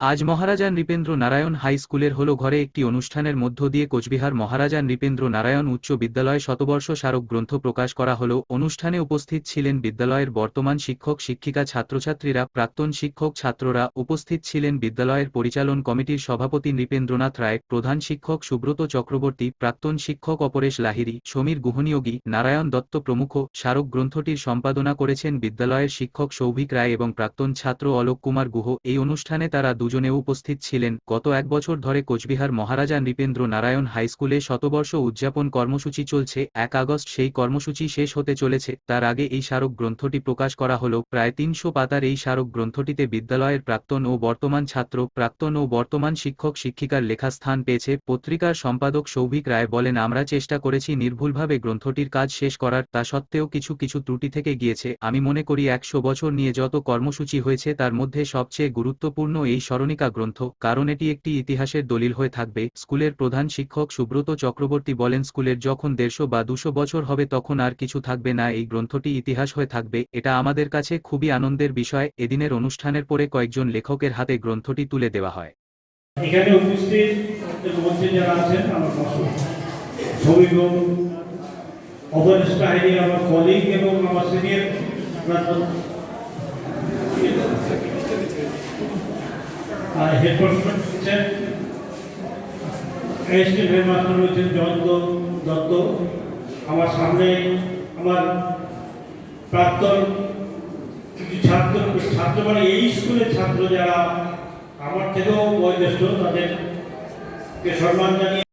আজ মহারাজা নৃপেন্দ্র নারায়ণ হাই স্কুলের হল ঘরে একটি অনুষ্ঠানের মধ্য দিয়ে কোচবিহার মহারাজা নৃপেন্দ্র নারায়ণ উচ্চ বিদ্যালয় শতবর্ষ স্মারক গ্রন্থ প্রকাশ করা হল। অনুষ্ঠানে উপস্থিত ছিলেন বিদ্যালয়ের বর্তমান শিক্ষক, শিক্ষিকা, ছাত্রছাত্রীরা, প্রাক্তন শিক্ষক, ছাত্ররা। উপস্থিত ছিলেন বিদ্যালয়ের পরিচালন কমিটির সভাপতি নৃপেন্দ্রনাথ রায়, প্রধান শিক্ষক সুব্রত চক্রবর্তী, প্রাক্তন শিক্ষক অপরেশ লাহিড়ী, সমীর গুহনিয়োগী, নারায়ণ দত্ত প্রমুখ। স্মারক গ্রন্থটির সম্পাদনা করেছেন বিদ্যালয়ের শিক্ষক সৌভিক রায় এবং প্রাক্তন ছাত্র অলোক কুমার গুহ। এই অনুষ্ঠানে তারা দুজনেও উপস্থিত ছিলেন। গত এক বছর ধরে কোচবিহার মহারাজা নৃপেন্দ্র নারায়ণ হাইস্কুলে শতবর্ষ উদযাপন কর্মসূচি চলছে। এক আগস্ট সেই কর্মসূচি শেষ হতে চলেছে। তার আগে এই স্মারক গ্রন্থটি প্রকাশ করা হল। প্রায় তিনশো পাতার এই স্মারক গ্রন্থটিতে বিদ্যালয়ের প্রাক্তন ও বর্তমান ছাত্র, প্রাক্তন ও বর্তমান শিক্ষক, শিক্ষিকার লেখা স্থান পেয়েছে। পত্রিকার সম্পাদক সৌভিক রায় বলেন, আমরা চেষ্টা করেছি নির্ভুলভাবে গ্রন্থটির কাজ শেষ করার। তা সত্ত্বেও কিছু কিছু ত্রুটি থেকে গিয়েছে। আমি মনে করি একশো বছর নিয়ে যত কর্মসূচি হয়েছে, তার মধ্যে সবচেয়ে গুরুত্বপূর্ণ এই স্মরণিকা গ্রন্থ, কারণ এটি একটি ইতিহাসের দলিল হয়ে থাকবে। স্কুলের প্রধান শিক্ষক সুব্রত চক্রবর্তী বলেন, স্কুলের যখন দেড়শো বা দুশো বছর হবে, তখন আর কিছু থাকবে না। এই গ্রন্থটি ইতিহাস হয়ে থাকবে। এটা আমাদের কাছে খুবই আনন্দের বিষয়। এদিনের অনুষ্ঠানের পরে কয়েকজন লেখকের হাতে গ্রন্থটি তুলে দেওয়া হয়। এখানে উপস্থিত যারা আছেন, আমার কাহিনী আমার কলিগ এবং আমার সিনিয়র হেডমাস্টার হচ্ছেন এসটি জয়ন্ত দত্ত। আমার সামনে আমার প্রাক্তন কিছু ছাত্র ছাত্র মানে এই স্কুলের ছাত্র যারা আমার থেকেও বয়োজ্যেষ্ঠ, তাদেরকে সম্মান জানিয়ে